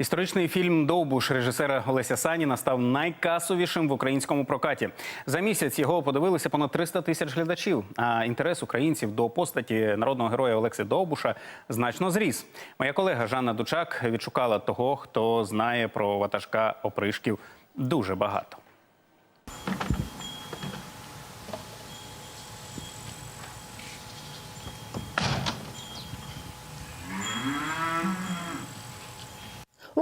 Історичний фільм Довбуш режисера Олеся Саніна став найкасовішим в українському прокаті. За місяць його подивилися понад 300 тисяч глядачів. А інтерес українців до постаті народного героя Олекси Довбуша значно зріс. Моя колега Жанна Дучак відшукала того, хто знає про ватажка опришків дуже багато.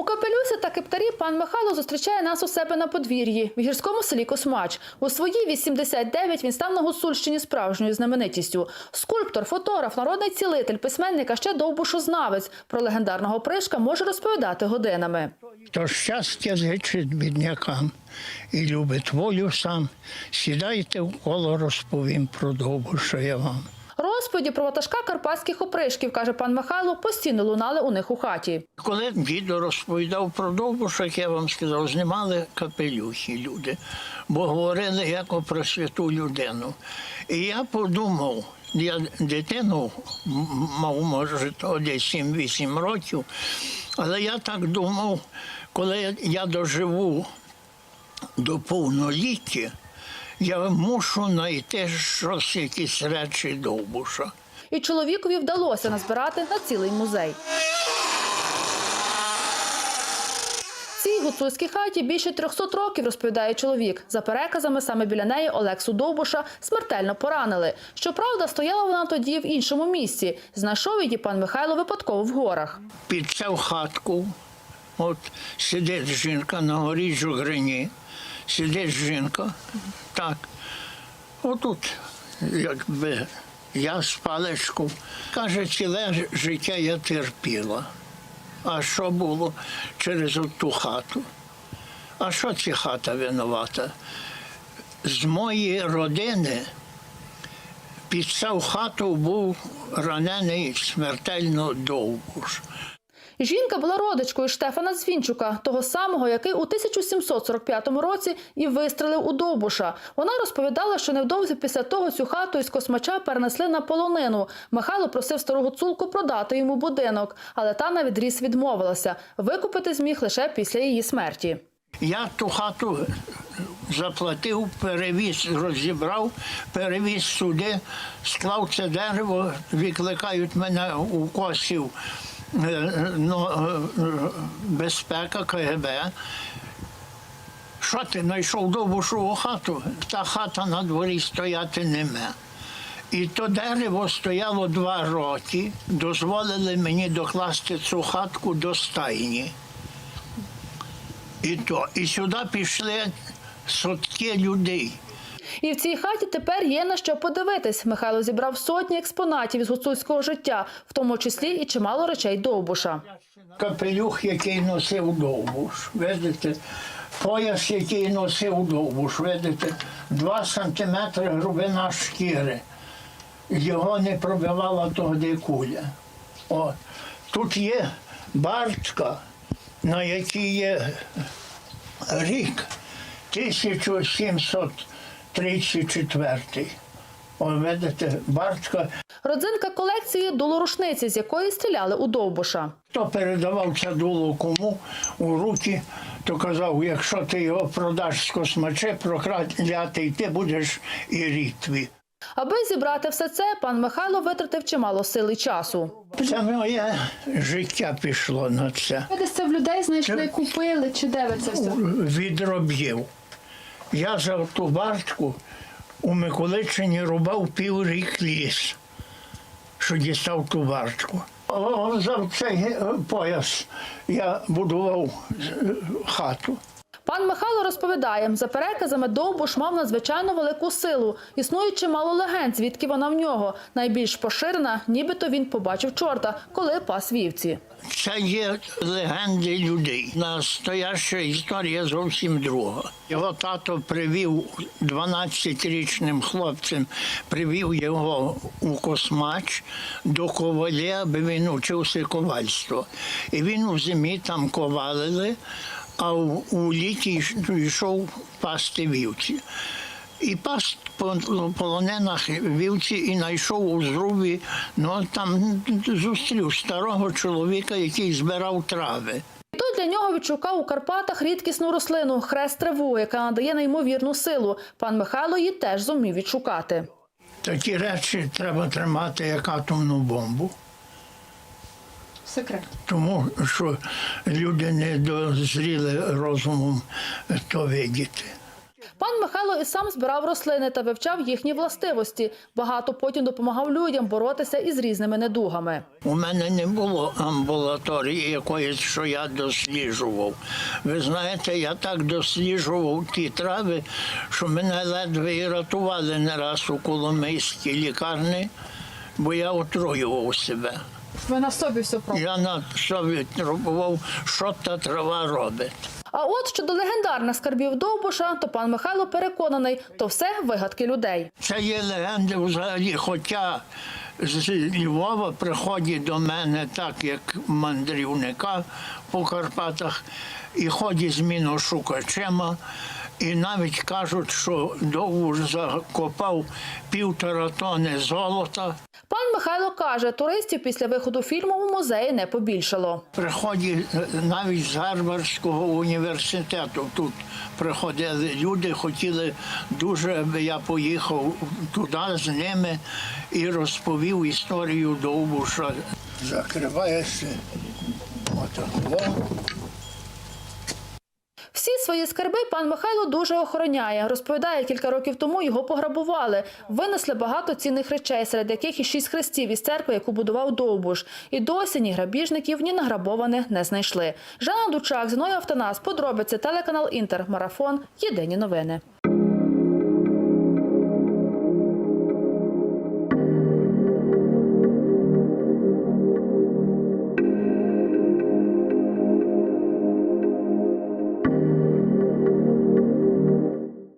Капелюсі та кептарі пан Михайло зустрічає нас у себе на подвір'ї в гірському селі Космач. У свої 89 він став на Гуцульщині справжньою знаменитістю. Скульптор, фотограф, народний цілитель, письменник, а ще довбушознавець. Про легендарного пришка може розповідати годинами. То щастя зичить біднякам і любить волю сам. Сідайте в коло, розповім про довгу, що я вам. Розповіді про ватажка карпатських опришків, каже пан Михайло, постійно лунали у них у хаті. Коли дідо розповідав про довбуш, як я вам сказав, знімали капелюхи люди, бо говорили як про святу людину. І я подумав, я дитину мав, може, то десь 7-8 років, але я так думав, коли я доживу до повноліття, я мушу знайти щось, якісь речі довбуша. І чоловікові вдалося назбирати на цілий музей. Цій гуцульській хаті більше 300 років, розповідає чоловік. За переказами, саме біля неї Олексу Довбуша смертельно поранили. Щоправда, стояла вона тоді в іншому місці. Знайшов її пан Михайло випадково в горах. під цю хатку, от сидить жінка на горі жугрині, сидить жінка, так. Отут, якби я з паличку. Каже, ціле життя я терпіла. А що було через ту хату? А що ця хата винувата? З моєї родини під цю хату був ранений смертельно довбуш. Жінка була родичкою Штефана Звінчука, того самого, який у 1745 році і вистрелив у Довбуша. Вона розповідала, що невдовзі після того цю хату із космача перенесли на полонину. Михайло просив стару гуцулку продати йому будинок, але та на відріз відмовилася. Викупити зміг лише після її смерті. Я ту хату заплатив, перевіз, розібрав, перевіз сюди, склав це дерево, викликають мене у косів ну, е, безпека КГБ. Що ти знайшов довбушову хату? Та хата на дворі стояти не ме. І то дерево стояло два роки, дозволили мені докласти цю хатку до стайні. І то. І сюди пішли сотки людей. І в цій хаті тепер є на що подивитись. Михайло зібрав сотні експонатів із гуцульського життя, в тому числі і чимало речей Довбуша. Капелюх, який носив довбуш, видите, пояс, який носив довбуш, видите, два сантиметри грубина шкіри. Його не пробивала тоді куля. О, тут є бартка, на якій є рік 1734. О, видите, бартка. Родзинка колекції долорушниці, з якої стріляли у Довбуша. Хто передавав це дуло кому у руки, то казав, якщо ти його продаш з космаче, проклятий, ти будеш і рід твій. Аби зібрати все це, пан Михайло витратив чимало сил і часу. Це моє життя пішло на це. Ви десь це в людей знайшли, купили, чи де ви це все? Відроб'їв. Я за ту бартку у Миколичині рубав піврік ліс, що дістав ту бартку. За цей пояс я будував е, хату. Пан Михайло розповідає, за переказами Довбуш мав надзвичайно велику силу. Існує чимало легенд, звідки вона в нього. Найбільш поширена, нібито він побачив чорта, коли пас вівці. Це є легенди людей. Настояща історія зовсім друга. Його тато привів 12-річним хлопцем, привів його у космач до коваля, аби він учився ковальство. І він у зимі там ковалили, а у, у літі йшов пасти вівці. І пас по полоненах вівці і знайшов у зрубі, ну там зустрів старого чоловіка, який збирав трави. Той для нього відшукав у Карпатах рідкісну рослину хрест траву, яка надає неймовірну силу. Пан Михайло її теж зумів відшукати. Такі речі треба тримати як атомну бомбу, Секрет. тому що люди не дозріли розумом то видіти. Пан Михайло і сам збирав рослини та вивчав їхні властивості. Багато потім допомагав людям боротися із різними недугами. У мене не було амбулаторії якоїсь, що я досліджував. Ви знаєте, я так досліджував ті трави, що мене ледве і рятували не раз у Коломийській лікарні, бо я отруював себе. Ви на собі все пробували. Я на собі пробував, що та трава робить. А от щодо легендарних скарбів Довбуша, то пан Михайло переконаний, то все вигадки людей. Це є легенди взагалі, хоча з Львова приходять до мене так, як мандрівника по Карпатах, і ходять з міношукачема, і навіть кажуть, що Довбуш закопав півтора тони золота. Пан Михайло каже, туристів після виходу фільму у музеї не побільшало. Приходять навіть з Гарвардського університету. Тут приходили люди, хотіли дуже, аби я поїхав туди з ними і розповів історію Довбуша. Закриваєшся отако. Свої скарби пан Михайло дуже охороняє. Розповідає, кілька років тому його пограбували. Винесли багато цінних речей, серед яких і шість хрестів із церкви, яку будував Довбуш. І досі ні грабіжників, ні награбованих не знайшли. Жанна Дучак, Зіною Автонас, подробиці, телеканал Інтер, Марафон. Єдині новини.